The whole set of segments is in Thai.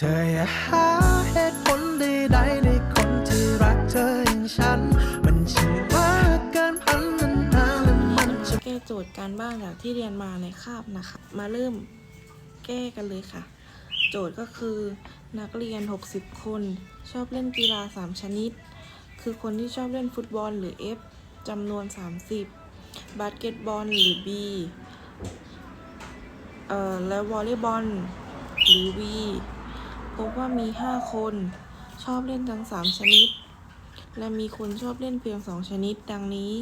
เธออย่าหาเหตุผลใดๆในคนที่รักเธออย่างฉัน มันช่างมากเกินพันนั้นนานและมันจะแก้โจทย์การบ้านจากที่เรียนมาในคาบนะคะ มาเริ่มแก้กันเลยค่ะ โจทย์ก็คือนักเรียน 60 คน ชอบเล่นกีฬา 3 ชนิด คือคนที่ชอบเล่นฟุตบอลหรือ F จำนวน 30 บาสเกตบอลหรือ B เอ่อและวอลเลย์บอลหรือ V พบว่ามี 5 คน ชอบเล่นทั้ง 3 ชนิด และมีคนชอบเล่นเพียง 2 ชนิด ดังนี้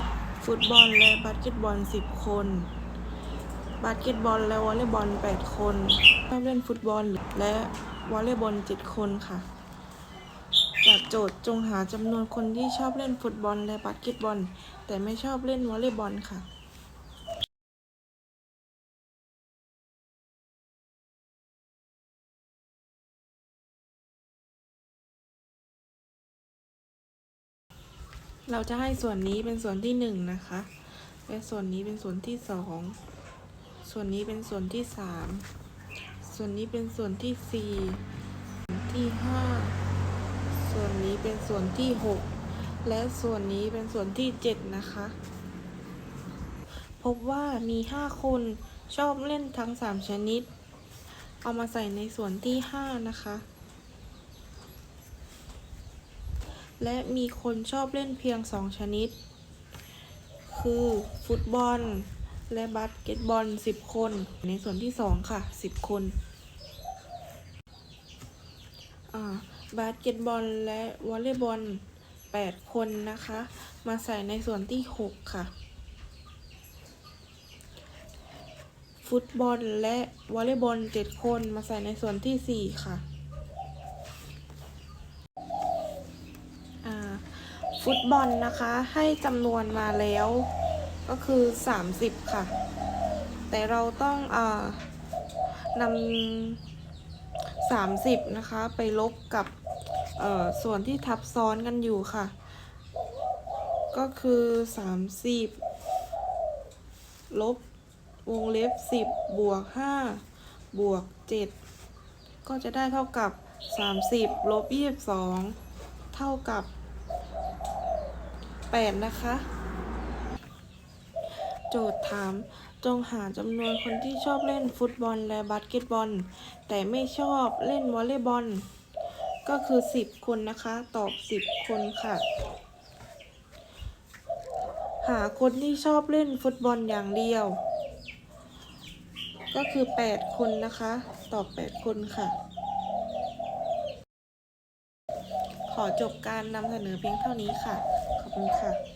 ฟุตบอลและบาสเกตบอล 10 คน บาสเกตบอลและวอลเลย์บอล 8 คน ชอบเล่นฟุตบอลและวอลเลย์บอล 7 คนค่ะ จากโจทย์จงหาจำนวนคนที่ชอบเล่นฟุตบอลและบาสเกตบอล แต่ไม่ชอบเล่นวอลเลย์บอลค่ะ เราจะให้ส่วนนี้เป็นส่วนที่หนึ่งนะคะ และส่วนนี้เป็นส่วนที่สอง ส่วนนี้เป็นส่วนที่สาม ส่วนนี้เป็นส่วนที่สี่ที่ห้า ส่วนนี้เป็นส่วนที่หก และส่วนนี้เป็นส่วนที่เจ็ดนะคะ พบว่ามีห้าคนชอบเล่นทั้งสามชนิด เอามาใส่ในส่วนที่ห้านะคะ และมีคนชอบเล่นเพียงสองชนิด คือ ฟุตบอล และบาสเกตบอล 10 คน ในส่วนที่ 2 ค่ะ 10 คนบาสเกตบอลและวอลเลย์บอล 8 คนนะคะ มาใส่ในส่วนที่ 6 ค่ะ ฟุตบอลและวอลเลย์บอล 7 คนมาใส่ในส่วนที่ 4 ค่ะ อ่า ฟุตบอลนะคะ ให้จำนวนมาแล้ว ก็คือ 30 ค่ะ แต่เราต้องอานำ30นะคะ ไปลบกับส่วนที่ทับซ้อนกันอยู่ค่ะ ก็คือ30ลบวงเล็บ10บวก5บวก7ก็จะได้เท่ากับ30ลบ22เท่ากับ 8 นะคะ โจทย์ถามจงหาจำนวนคนที่ชอบเล่นฟุตบอลและบาสเกตบอล แต่ไม่ชอบเล่นวอลเลย์บอล ก็คือ 10 คนนะคะ ตอบ 10 คนค่ะ หาคนที่ชอบเล่นฟุตบอลอย่างเดียว ก็คือ 8 คนนะคะ ตอบ 8 คนค่ะขอจบการนำเสนอเพียงเท่านี้ค่ะ 你看。